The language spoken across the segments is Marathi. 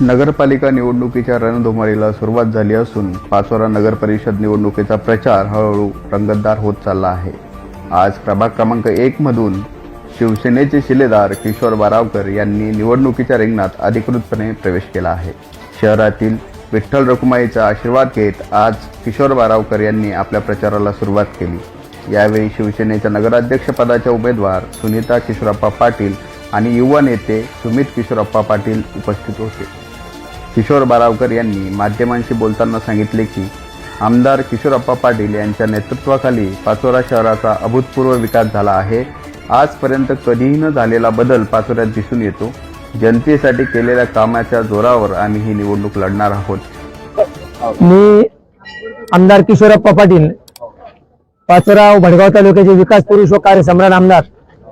नगरपालिका निवडणुकीच्या रणधुमारीला सुरुवात झाली असून पाचोरा नगर परिषद निवडणुकीचा प्रचार हळूहळू रंगतदार होत चालला आहे. आज प्रभाग क्रमांक एक मधून शिवसेनेचे शिलेदार किशोर बारावकर यांनी निवडणुकीच्या रिंगणात अधिकृतपणे प्रवेश केला आहे. शहरातील विठ्ठल रखुमाईचा आशीर्वाद घेत आज किशोर बारावकर यांनी आपल्या प्रचाराला सुरुवात केली. यावेळी शिवसेनेच्या नगराध्यक्षपदाच्या उमेदवार सुनीता किशोरप्पा पाटील आणि युवा नेते सुमित किशोरप्पा पाटील उपस्थित होते. किशोर बारावकर यांनी माध्यमांशी बोलताना सांगितले की आमदार किशोरप्पा पाटील यांच्या नेतृत्वाखाली पाचोरा शहराचा अभूतपूर्व विकास झाला आहे. आजपर्यंत कधीही न झालेला बदल पाचोऱ्यात दिसून येतो. जनतेसाठी केलेल्या कामाच्या जोरावर आम्ही ही निवडणूक लढणार आहोत. मी आमदार किशोरप्पा पाटील पाचोरा भडगाव तालुक्याचे विकास पुरुष व कार्यसम्राट आमदार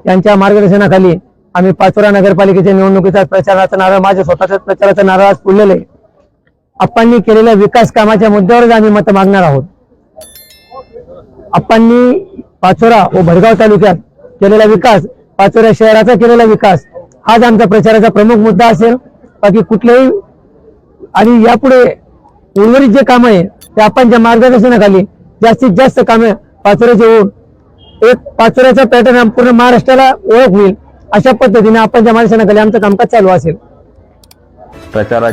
यांच्या मार्गदर्शनाखाली आम्ही पाचोरा नगरपालिकेच्या निवडणुकीचा प्रचाराचा नारळ माझ्या स्वतःच्या प्रचाराचा नारळ आज फुललेला आहे. आप्पांनी केलेल्या विकास कामाच्या मुद्द्यावरच आम्ही मत मागणार आहोत. आप्पांनी पाचोरा व भडगाव तालुक्यात केलेला विकास पाचोरा शहराचा केलेला विकास हाच आमचा प्रचाराचा प्रमुख मुद्दा असेल. बाकी कुठलेही आणि यापुढे उर्वरित जे काम आहे ते आपणच्या मार्गदर्शनाखाली जास्तीत जास्त कामे पाचोऱ्याचे होऊन एक पाचोऱ्याचा पॅटर्न पूर्ण महाराष्ट्राला ओळख होईल. अशा पद्धतीने आपण आपणच्या मार्गदर्शनाखाली आमचं कामकाज चालू असेल. प्रचारा